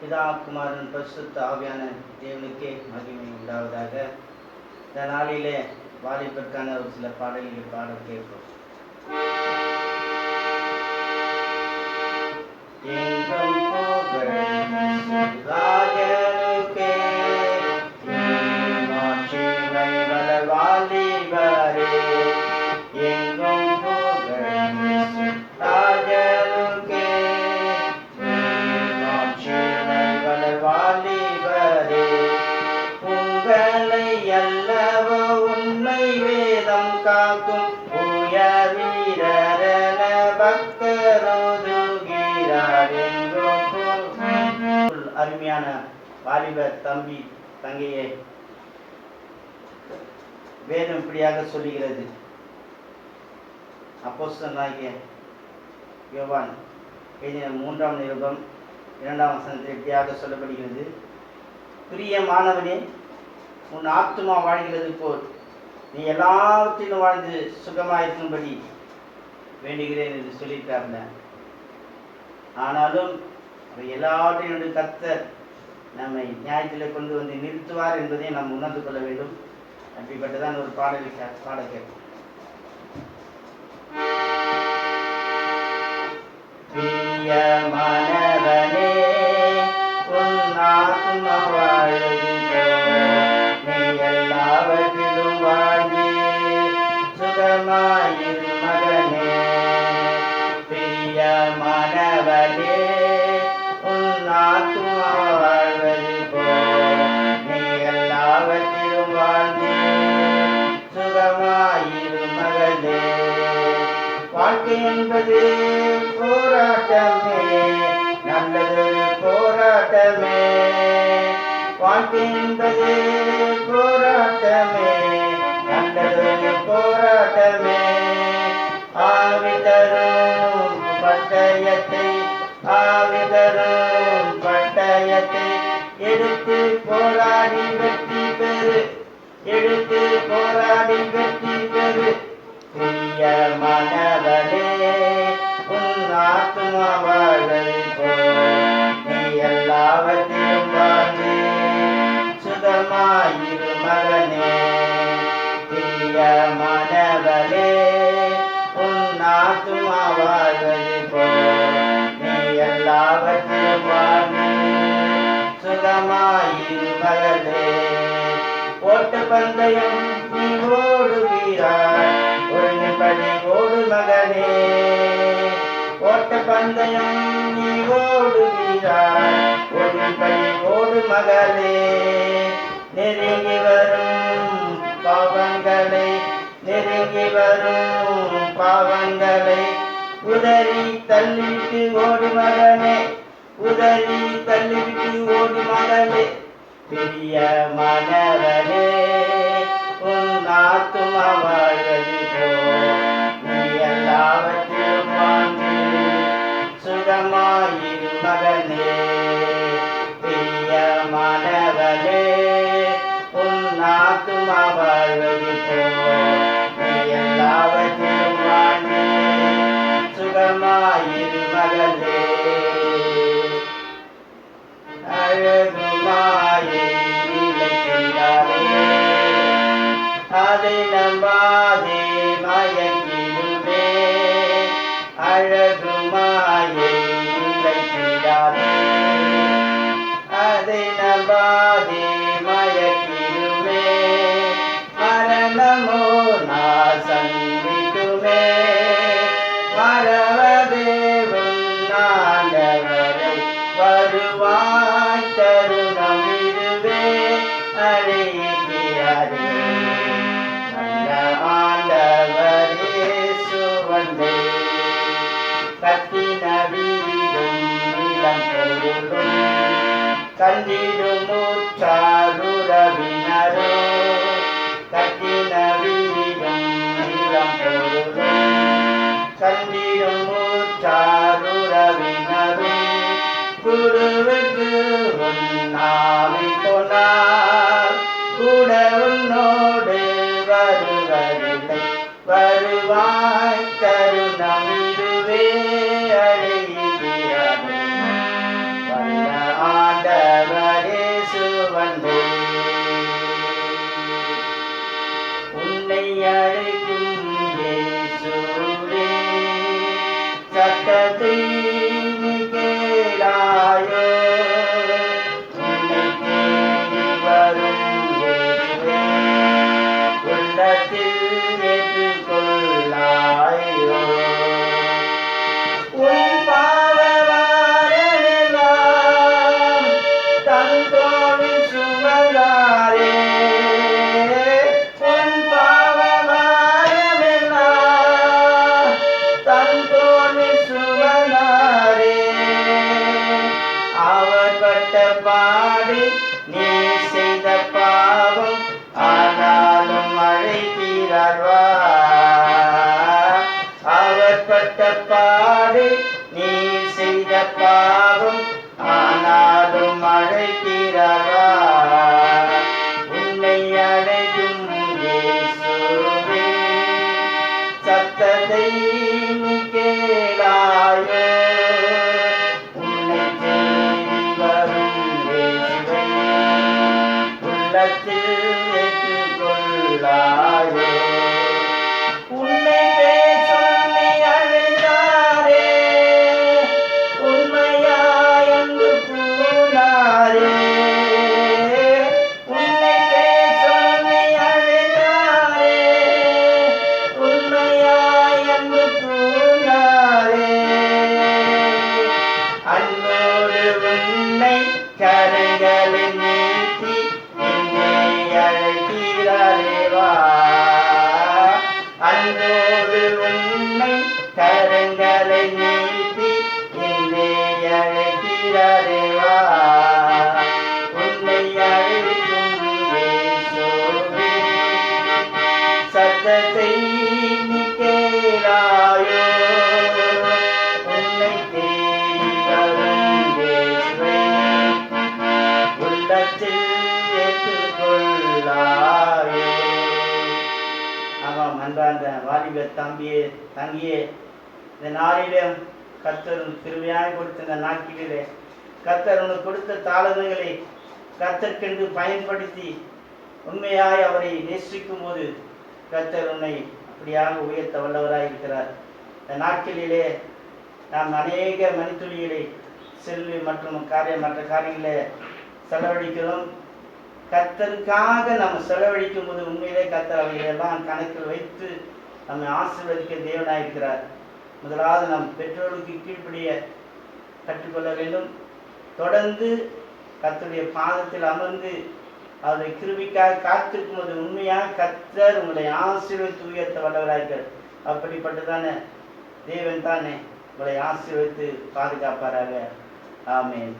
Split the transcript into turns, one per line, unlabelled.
பிதா குமாரன் பரிசுத்த ஆவியான தேவனுக்கே மகிமை உண்டாவதாக இந்த நாளிலே வாலிபிற்கான ஒரு சில பாடல்களை பாட கேட்போம் எங்கும் அருமையான வாலிப தம்பி தங்கையே வேதம் இப்படியாக சொல்லுகிறது அப்போஸ்தனாகிய யோவான் எழுதின மூன்றாம் நிருபம் இரண்டாம் வசனத்தில் இப்படியாக சொல்லப்படுகிறது பிரிய மாணவனே உன் ஆத்மா வாழ்கிறது போல் நீ எல்லாவற்றிலும் வாழ்ந்து சுகமாயிருக்கும்படி வேண்டுகிறேன் என்று சொல்லியிருக்காருல ஆனாலும் அப்போ எல்லாவற்றையும் கத்தர் நம்மை நியாயத்தில் கொண்டு வந்து நிறுத்துவார் என்பதை நாம் உணர்ந்து கொள்ள வேண்டும் அப்படிப்பட்டதான் ஒரு பாடல் பாட பிரியமான வாழ்க்கை என்பது போராட்டமே நல்லதொரு போராட்டமே வாழ்க்கை என்பது போராட்டமே நல்லதொரு போராட்டமே ஆவி தரும் பட்டயத்தை ஆவி தரும் பட்டயத்தை எடுத்து போராடி வெற்றி பெறு எழு மகனே பிரியமானவரே உன் ஆத்துமா வாழ்வது நீ எல்லாவற்றையும் வாழ்வே சுகமாயிருப்பதே ஓட்டு பந்தயம் நீ ஓடுகிறாய் ஒருங்கிப்படி ஓடு மகனே ஓட்ட பந்தயம் நீ ஓடுகிறாய் ஒருங்கிப்படி ஓடு மகளே நெருங்கி வரும் பாவங்களை நெருங்கி வரும் பாவங்களை உதறி தள்ளிவிட்டு ஓடு மகனே உதறி தள்ளிவிட்டு ஓடு மகளே பெரிய மனவரே உன் ஆத்துமா வாழ்வதில் I Hallelujah. தந்திடும் தந்திடும் நூற்றாருறவினரோ தத்தின வீரம் இளம் பொருளோ தந்திடும் நூற்றாருறவினரோ குருவுக்கு உன்னாவி பட்ட பாடு நீ செய்த பாவம் ஆனாலும் அழைத்தீரர்வா அவர் பட்ட பாடு நீ செய்த பாவம் ஆனாலும் அழைத்தீரர்வா உலகத்தில் அந்த வாலிப தம்பியே தங்கியே இந்த நாளிலும் கத்தர் திருமையாக கொடுத்த நாட்களிலே கத்தர் உனக்கு கொடுத்த தாளமைகளை கத்தற்கென்று பயன்படுத்தி உண்மையாய் அவரை நேசிக்கும் போது கத்தர் உன்னை அப்படியாக உயர்த்த வல்லவராக இருக்கிறார் இந்த நாட்களிலே நாம் அநேக மணித்துளிகளை செல்வி மற்றும் காரிய மற்ற காரியங்களை செலவழிக்கிறோம் கத்தருக்காக நம்ம செலவழிக்கும் போது உண்மையிலே கத்தர் அவையெல்லாம் கணக்கில் வைத்து நம்மை ஆசிர்வதிக்க தேவனாக இருக்கிறார் முதலாவது நம் பெற்றோருக்கு கீழ்ப்படிய கற்றுக்கொள்ள வேண்டும் தொடர்ந்து கத்தருடைய பாதத்தில் அமர்ந்து அவருடைய கிருமிக்காக காத்திருக்கும் போது உண்மையாக கத்தர் உங்களை ஆசீர்வதித்து உயர்த்த வல்லவராகிறார் அப்படிப்பட்டதான தேவன் தானே உங்களை ஆசீர்வதித்து பாதுகாப்பாராக ஆமேன்